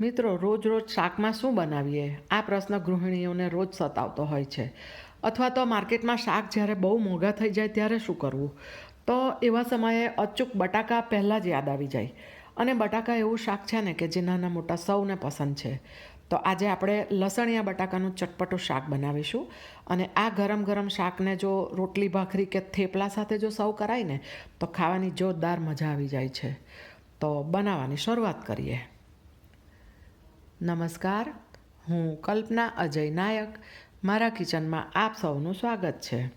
મિત્રો, રોજ રોજ શાકમાં શું બનાવીએ? આ પ્રશ્ન ગૃહિણીઓને રોજ સતાવતો હોય છે. અથવા તો માર્કેટમાં શાક જ્યારે બહુ મોંઘા થઈ જાય ત્યારે શું કરવું? તો એવા સમયે અચૂક બટાકા પહેલાં જ યાદ આવી જાય. અને બટાકા એવું શાક છે ને કે જે નાના મોટા સૌને પસંદ છે. તો આજે આપણે લસણિયા બટાકાનું ચટપટું શાક બનાવીશું. અને આ ગરમ ગરમ શાકને જો રોટલી, ભાખરી કે થેપલા સાથે જો સૌ કરાય ને, તો ખાવાની જોરદાર મજા આવી જાય છે. તો બનાવવાની શરૂઆત કરીએ. નમસ્કાર, હું કલ્પના અજય નાયક. મારા કિચનમાં આપ સૌનું સ્વાગત છે.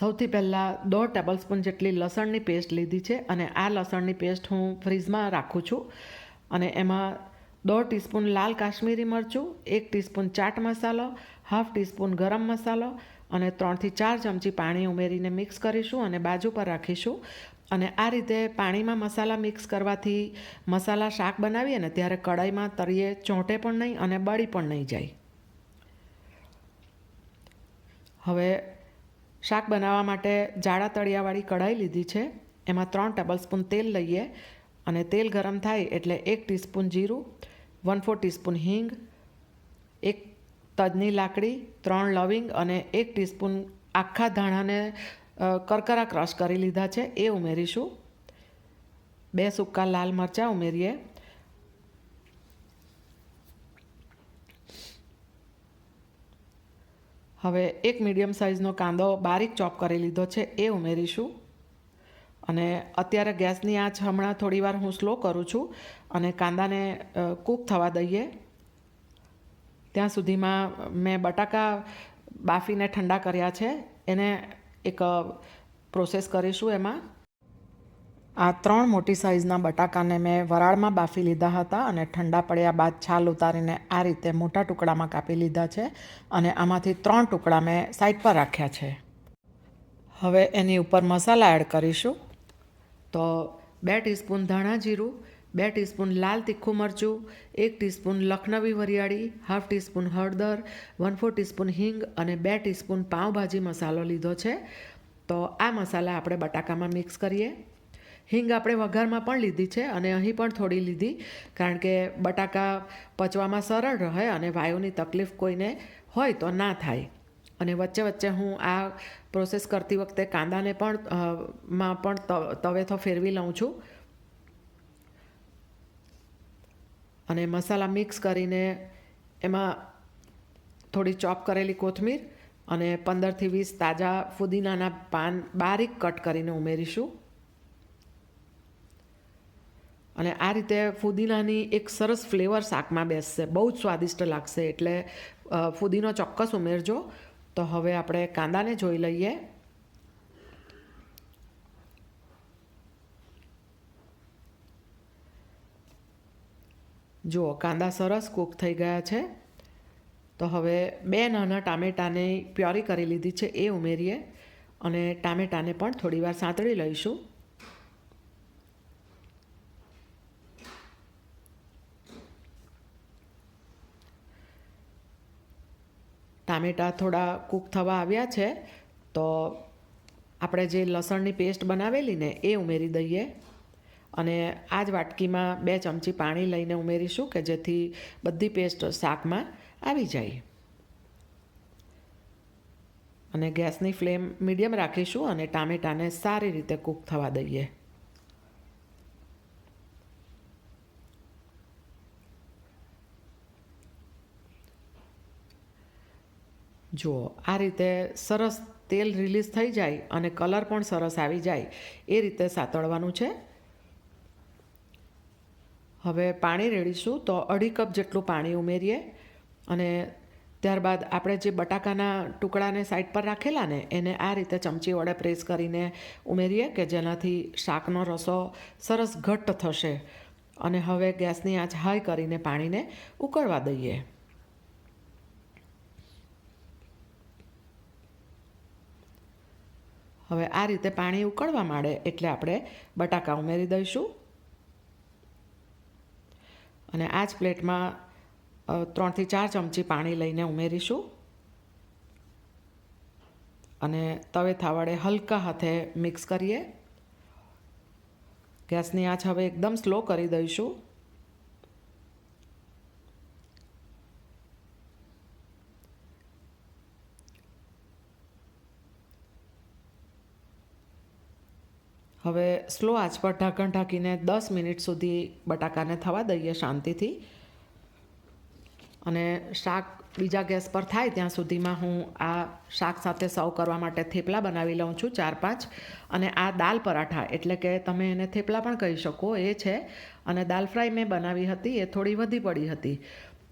સૌથી પહેલાં દોઢ ટેબલ સ્પૂન જેટલી લસણની પેસ્ટ લીધી છે અને આ લસણની પેસ્ટ હું ફ્રીઝમાં રાખું છું. અને એમાં દોઢ ટીસ્પૂન લાલ કાશ્મીરી મરચું, એક ટીસ્પૂન ચાટ મસાલો, હાફ ટીસ્પૂન ગરમ મસાલો અને ત્રણથી ચાર ચમચી પાણી ઉમેરીને મિક્સ કરીશું અને બાજુ પર રાખીશું. અને આ રીતે પાણીમાં મસાલા મિક્સ કરવાથી મસાલા શાક બનાવીએ ને ત્યારે કડાઈમાં તળીએ, ચોંટે પણ નહીં અને બળી પણ નહીં જાય. હવે શાક બનાવવા માટે જાડા તળિયાવાળી કઢાઈ લીધી છે. એમાં ત્રણ ટેબલસ્પૂન તેલ લઈએ અને તેલ ગરમ થાય એટલે એક ટીસ્પૂન જીરું, વન ફોર ટીસ્પૂન હિંગ, એક તજની લાકડી, ત્રણ લવિંગ અને એક ટીસ્પૂન આખા ધાણાને કરકરા ક્રશ કરી લીધા છે. એ ઉમેરીશું. બે સૂકા લાલ મરચાં ઉમેરીએ. હવે એક મીડિયમ સાઇઝનો કાંદો બારીક ચોપ કરી લીધો છે. એ ઉમેરીશું. અને અત્યારે ગેસની આંચ હમણાં થોડી વાર હું સ્લો કરું છું અને કાંદાને કૂક થવા દઈએ. ત્યાં સુધીમાં મેં બટાકા બાફીને ઠંડા કર્યા છે. એને એક પ્રોસેસ કરીશું એમાં. આ ત્રણ મોટી સાઇઝના બટાકાને મેં વરાળમાં બાફી લીધા હતા અને ઠંડા પડ્યા બાદ છાલ ઉતારીને આ રીતે મોટા ટુકડામાં કાપી લીધા છે અને આમાંથી ત્રણ ટુકડા મેં સાઈડ પર રાખ્યા છે. હવે એની ઉપર મસાલા એડ કરીશું. તો બે ટીસ્પૂન ધાણા જીરું બે ટીસ્પૂન લાલ તીખું મરચું, એક ટીસ્પૂન લખનવી વરિયાળી, હાફ ટીસ્પૂન હળદર, વન ફોર ટીસ્પૂન હિંગ અને બે ટીસ્પૂન પાઉંભાજી મસાલો લીધો છે. તો આ મસાલા આપણે બટાકામાં મિક્સ કરીએ. હિંગ આપણે વઘારમાં પણ લીધી છે અને અહીં પણ થોડી લીધી, કારણ કે બટાકા પચવામાં સરળ રહે અને વાયુની તકલીફ કોઈને હોય તો ના થાય. અને વચ્ચે વચ્ચે હું આ પ્રોસેસ કરતી વખતે કાંદાને પણ માં પણ તવેથો ફેરવી લઉં છું. અને મસાલા મિક્સ કરીને એમાં થોડી ચોપ કરેલી કોથમીર અને પંદરથી વીસ તાજા ફુદીનાના પાન બારીક કટ કરીને ઉમેરીશું. અને આ રીતે ફુદીનાની એક સરસ ફ્લેવર શાકમાં બેસશે. બહુ જ સ્વાદિષ્ટ લાગશે એટલે ફુદીનો ચોક્કસ ઉમેરજો. તો હવે આપણે કાંદાને જોઈ લઈએ. જુઓ, કાંદા સરસ કૂક થઈ ગયા છે. તો હવે બે નાના ટામેટાની પ્યોરી કરી લીધી છે, એ ઉમેરીએ અને ટામેટાને પણ થોડીવાર સાંતળી લઈશું. ટામેટાં થોડા કૂક થવા આવ્યા છે, તો આપણે જે લસણની પેસ્ટ બનાવેલી ને, એ ઉમેરી દઈએ. અને આ જ વાટકીમાં બે ચમચી પાણી લઈને ઉમેરીશું કે જેથી બધી પેસ્ટ શાકમાં આવી જાય. અને ગેસની ફ્લેમ મીડિયમ રાખીશું અને ટામેટાને સારી રીતે કૂક થવા દઈએ. જુઓ, આ રીતે સરસ તેલ રિલીઝ થઈ જાય અને કલર પણ સરસ આવી જાય. એ રીતે સાતળવાનું છે. હવે પાણી રેડીશું તો અઢી કપ જેટલું પાણી ઉમેરીએ અને ત્યારબાદ આપણે જે બટાકાના ટુકડાને સાઈડ પર રાખેલા ને, એને આ રીતે ચમચી વડે પ્રેસ કરીને ઉમેરીએ કે જેનાથી શાકનો રસો સરસ ઘટ્ટ થશે. અને હવે ગેસની આંચ હાઈ કરીને પાણીને ઉકળવા દઈએ. હવે આ રીતે પાણી ઉકળવા માંડે એટલે આપણે બટાકા ઉમેરી દઈશું. અને આ જ પ્લેટમાં ત્રણથી ચાર ચમચી પાણી લઈને ઉમેરીશું. અને તવે થાવાડે હલકા હાથે મિક્સ કરીએ. ગેસની આંચ હવે એકદમ સ્લો કરી દઈશું. હવે સ્લો આંચ પર ઢાંકણ ઢાંકીને દસ મિનિટ સુધી બટાકાને થવા દઈએ શાંતિથી. અને શાક બીજા ગેસ પર થાય ત્યાં સુધીમાં હું આ શાક સાથે સર્વ કરવા માટે થેપલા બનાવી લઉં છું ચાર પાંચ. અને આ દાલ પરાઠા, એટલે કે તમે એને થેપલા પણ કહી શકો, એ છે. અને દાલ ફ્રાય મેં બનાવી હતી, એ થોડી વધી પડી હતી.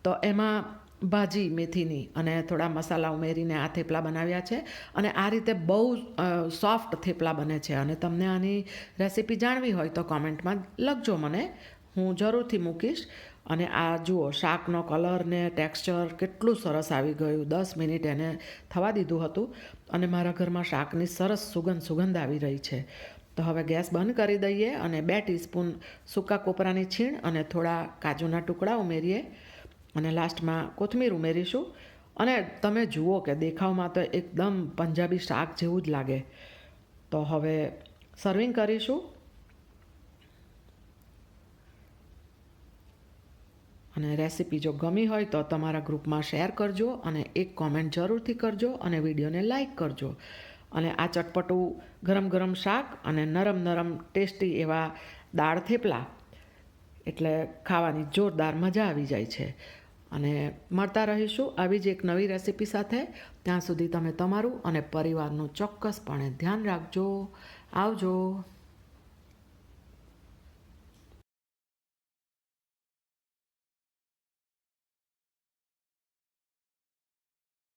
તો એમાં ભાજી, મેથીની અને થોડા મસાલા ઉમેરીને આ થેપલા બનાવ્યા છે. અને આ રીતે બહુ સોફ્ટ થેપલા બને છે. અને તમને આની રેસીપી જાણવી હોય તો કોમેન્ટમાં લખજો મને. હું જરૂરથી મૂકીશ. અને આ જુઓ, શાકનો કલર ને ટેક્સચર કેટલું સરસ આવી ગયું. દસ મિનિટ એને થવા દીધું હતું. અને મારા ઘરમાં શાકની સરસ સુગંધ સુગંધ આવી રહી છે. તો હવે ગેસ બંધ કરી દઈએ અને બે ટીસ્પૂન સૂકા કોપરાની છીણ અને થોડા કાજુના ટુકડા ઉમેરીએ. અને લાસ્ટમાં કોથમીર ઉમેરીશું. અને તમે જુઓ કે દેખાવમાં તો એકદમ પંજાબી શાક જેવું જ લાગે. તો હવે સર્વિંગ કરીશું. અને રેસીપી જો ગમી હોય તો તમારા ગ્રુપમાં શેર કરજો અને એક કોમેન્ટ જરૂરથી કરજો અને વિડીયોને લાઈક કરજો. અને આ ચટપટું ગરમ ગરમ શાક અને નરમ નરમ ટેસ્ટી એવા દાળ થેપલા. એટલે ખાવાની જોરદાર મજા આવી જાય છે. અને મળતા રહીશું આવી જ એક નવી રેસીપી સાથે. ત્યાં સુધી તમે તમારું અને પરિવારનું ચોક્કસપણે ધ્યાન રાખજો. આવજો.